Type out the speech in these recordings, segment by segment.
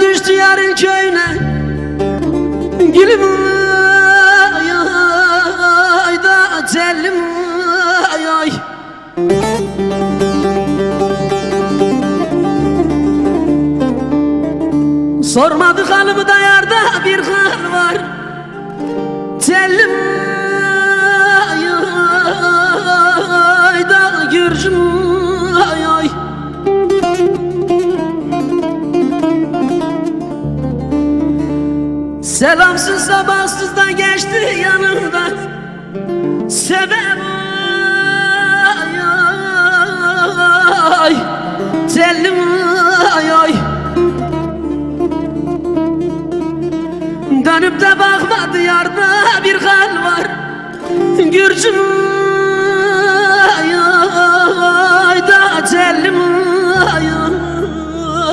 Düştü yarın köyüne. Gülüm ay ay da tellim ay ay. Sormadı halımı da yarda bir hal var Selamsız sabahsız da geçti yanımdan Sebep ay ay Tellim ay ay. Dönüp de bakmadı yarda bir hal var. Gürcüm ay ay da tellim ay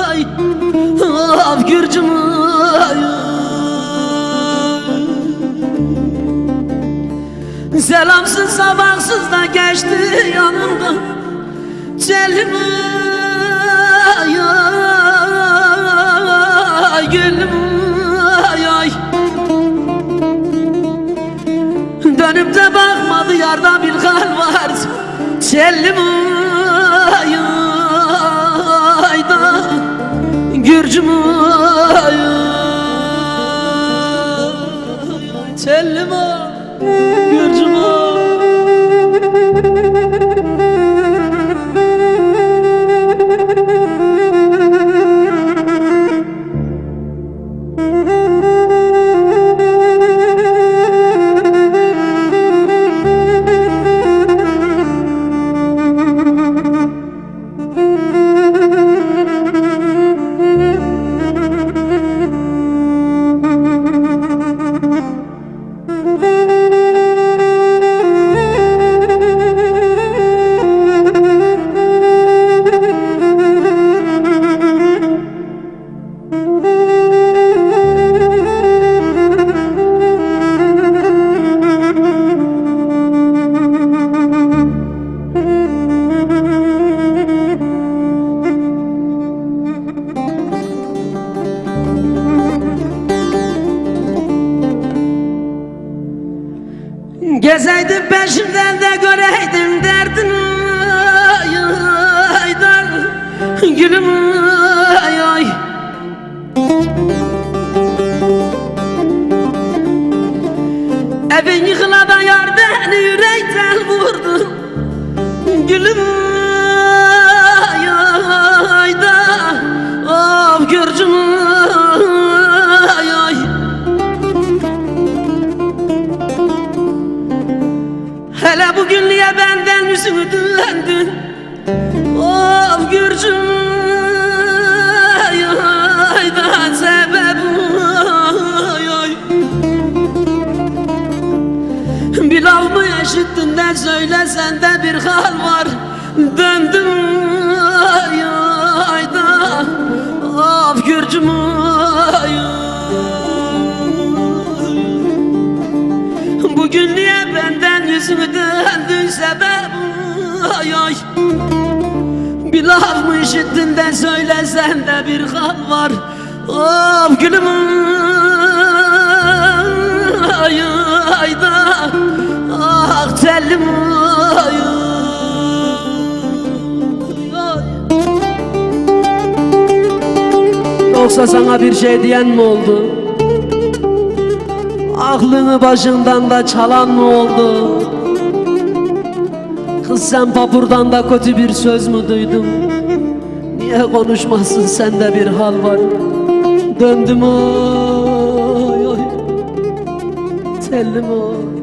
ay. Of Gürcüm ay Selamsız sabahsız da geçti yanımdan Tellim ay Gülüm ay Dönüp de bakmadı yarda bir hal var. Tellim ay Gürcüm ay ay Gezeydim peşimden de göreydim derdini ay dar Gülüm ay ay. Evin yıkıla da yar beni yürekten vurdu. Gülüm yüzümü döndün Of Gürcüm ay ay da sebep laf mı eşittin de söylesen de bir hal var. Döndüm ay ay da. Of Gürcüm ay ay Bir laf mı işittin de söylesen de bir hal var Of gülüm ay ay da Ah tellim ay Yoksa sana bir şey diyen mi oldu? Aklını başından da çalan mı oldu? Sen papurdan da kötü bir söz mü duydun? Niye konuşmasın sende bir hal var? Döndüm oy oy Tellim oy